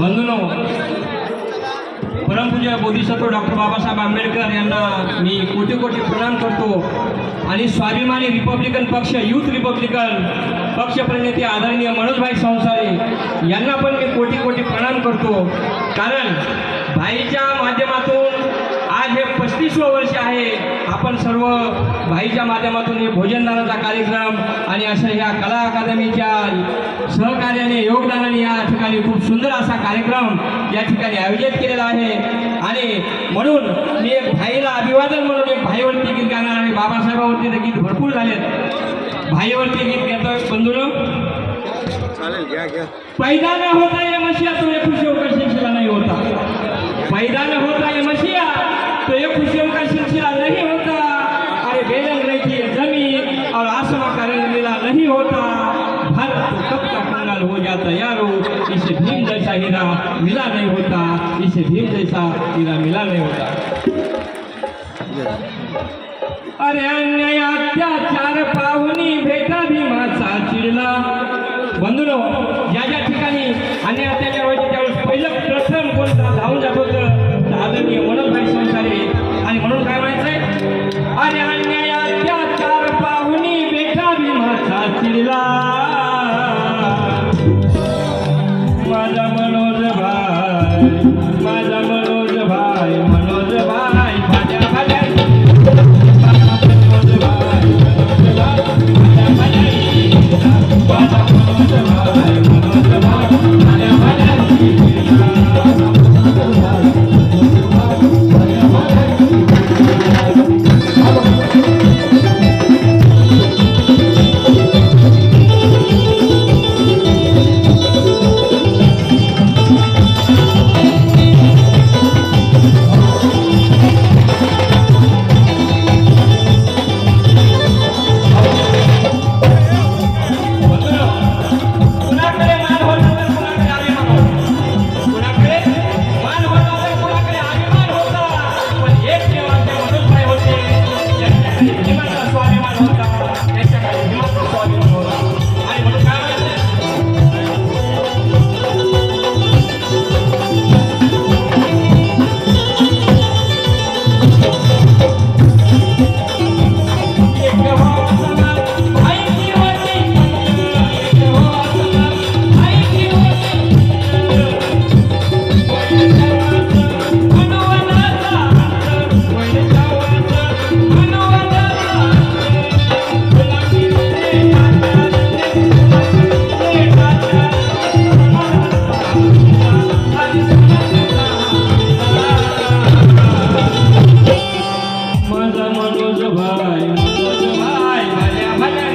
बंधूनो परमपूज्य बोधिसत्व डॉक्टर बाबासाहेब आंबेडकर यांना मी कोटी कोटी प्रणाम करतो आणि स्वाभिमानी रिपब्लिकन पक्ष यूथ रिपब्लिकन पक्ष प्रणेते आदरणीय मनोजभाई संसारे यांना पण मी कोटी कोटी प्रणाम करतो कारण भाईच्या माध्यमातून छत्तीसवं वर्ष आहे. आपण सर्व भाईच्या माध्यमातून हे भोजनदानाचा कार्यक्रम आणि अशा ह्या कला अकादमीच्या सहकार्याने योगदानाने या ठिकाणी खूप सुंदर असा कार्यक्रम या ठिकाणी आयोजित केलेला आहे. आणि म्हणून मी एक भाईला अभिवादन म्हणून एक भाईवरती गीत गाणार आणि बाबासाहेबावरती ते गीत भरपूर झालेत. भाईवरती गीत घेतो बंधून. चालेल पैदा न होता या मशी मिला नहीं होता. इसे भीम जैसा तेरा मिला नहीं होता. अरे अन्याय अत्याचार पाहुणी भेटा भीमाचा चिडला. बंधुनो ज्या ज्या ठिकाणी अन्याय अत्याचार व्हायचे त्यावेळेस पहिलं प्रथम बोलता धावून जातो મનોજભાઈ મનોજભાઈ ભલે ભલે.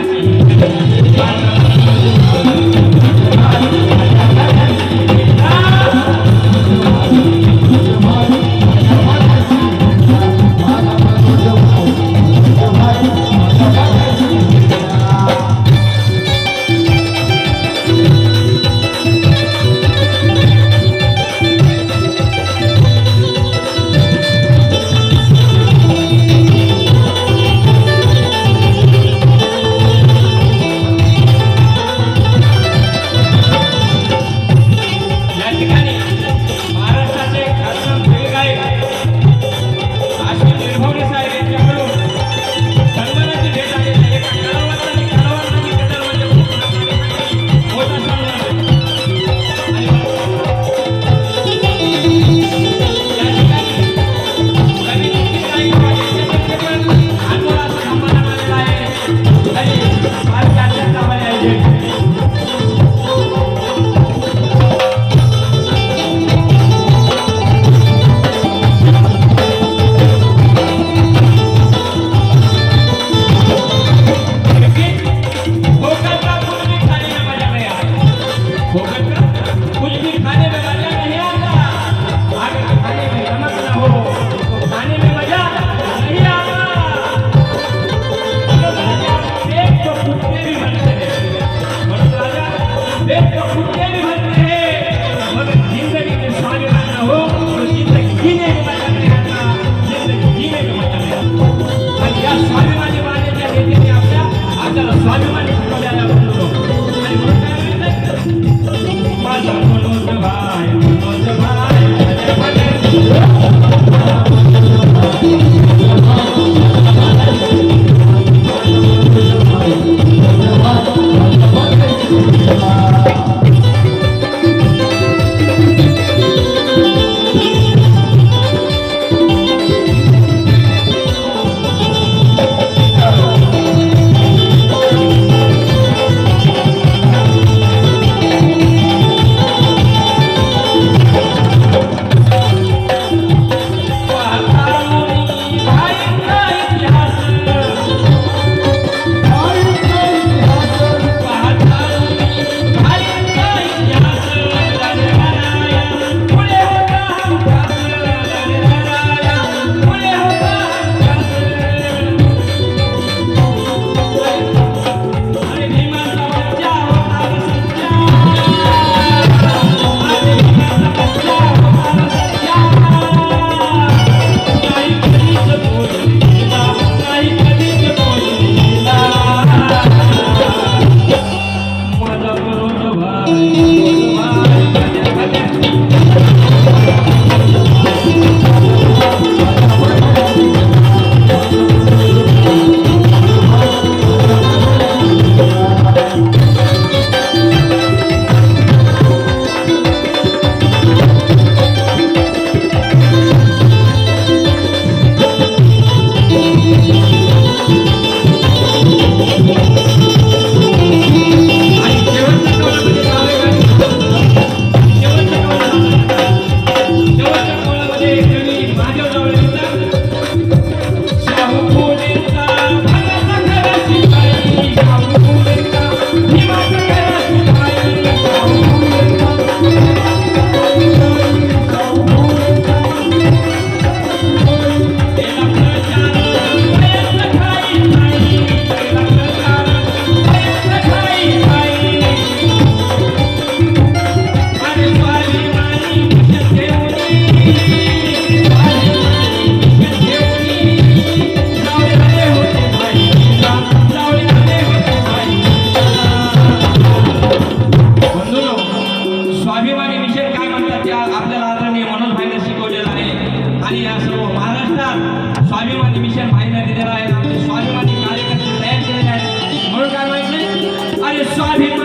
आणि या सर्व महाराष्ट्रात स्वाभिमानी मिशन माहिती दिलेलं आहे. आमचे स्वाभिमानी कार्यकर्ते तयार केलेले आहेत. म्हणून काय माहिती आणि स्वाभिमान